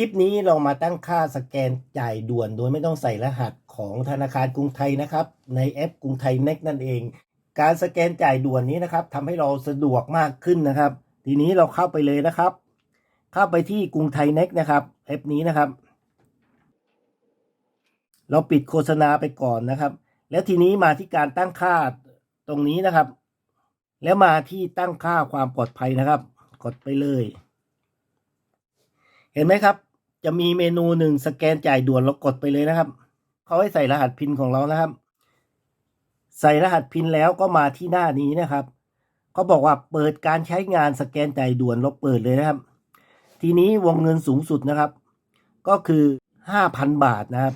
คลิปนี้เรามาตั้งค่าสแกนจ่ายด่วนโดยไม่ต้องใส่รหัสของธนาคารกรุงไทยนะครับ ในแอปกรุงไทยเน็กนั่นเอง การสแกนจ่ายด่วนนี้นะครับทำให้เราสะดวกมากขึ้นนะครับ ทีนี้เราเข้าไปเลยนะครับ เข้าไปที่กรุงไทยเน็กนะครับแอปนี้นะครับ เราปิดโฆษณาไปก่อนนะครับ แล้วทีนี้มาที่การตั้งค่าตรงนี้นะครับ แล้วมาที่ตั้งค่าความปลอดภัยนะครับ กดไปเลยเห็นไหมครับ จะมีเมนูหนึ่งสแกนจ่ายด่วนเรากดไปเลยนะครับ เขาให้ใส่รหัสพินของเรานะครับ ใส่รหัสพินแล้วก็มาที่หน้านี้นะครับเขาบอกว่าเปิดการใช้งานสแกนจ่ายด่วนเราเปิดเลยนะครับ ทีนี้วงเงินสูงสุดนะครับ ก็คือ 5,000 บาทนะครับ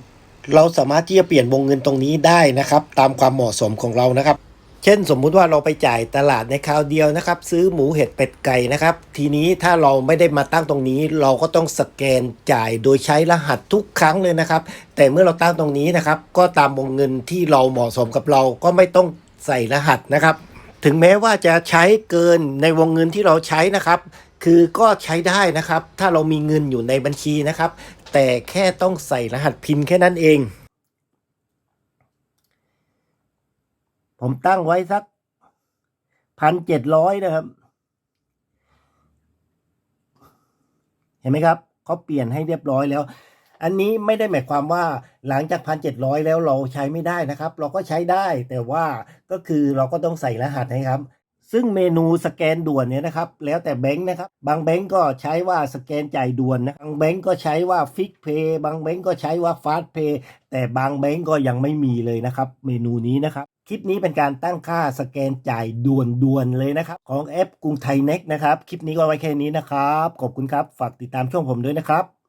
เราสามารถที่จะเปลี่ยนวงเงินตรงนี้ได้นะครับ ตามความเหมาะสมของเรานะครับ เช่นสมมุติว่าเราไปจ่ายตลาดในคราวเดียวนะครับ ซื้อหมูเห็ดเป็ดไก่นะครับ ทีนี้ถ้าเราไม่ได้มาตั้งตรงนี้ เราก็ต้องสแกนจ่ายโดยใช้รหัสทุกครั้งเลยนะครับ แต่เมื่อเราตั้งตรงนี้นะครับ ก็ตามวงเงินที่เราเหมาะสมกับเราก็ไม่ต้องใส่รหัสนะครับ ถึงแม้ว่าจะใช้เกินในวงเงินที่เราใช้นะครับ คือก็ใช้ได้นะครับ ถ้าเรามีเงินอยู่ในบัญชีนะครับ แต่แค่ต้องใส่รหัสพินแค่นั้นเอง ผมตั้งไว้สักพันเจ็ดร้อยนะครับ เห็นไหมครับเขาเปลี่ยนให้เรียบร้อยแล้ว อันนี้ไม่ได้หมายความว่าหลังจากพันเจ็ดร้อยแล้วเราใช้ไม่ได้นะครับ เราก็ใช้ได้แต่ว่าก็คือเราก็ต้องใส่รหัสนะครับ ซึ่งเมนูสแกนด่วนเนี่ยนะครับ แล้วแต่แบงค์นะครับ บางแบงค์ก็ใช้ว่าสแกนจ่ายด่วนนะ บางแบงค์ก็ใช้ว่าฟิกเพย์บางแบงค์ก็ใช้ว่าฟาสเพย์แต่บางแบงค์ก็ยังไม่มีเลยนะครับ เมนูนี้นะครับ คลิปนี้เป็นการตั้งค่าสแกนจ่ายด่วนๆเลยนะครับ ของแอปกรุงไทยเน็กนะครับ คลิปนี้ก็ไว้แค่นี้นะครับ ขอบคุณครับ ฝากติดตามช่องผมด้วยนะครับ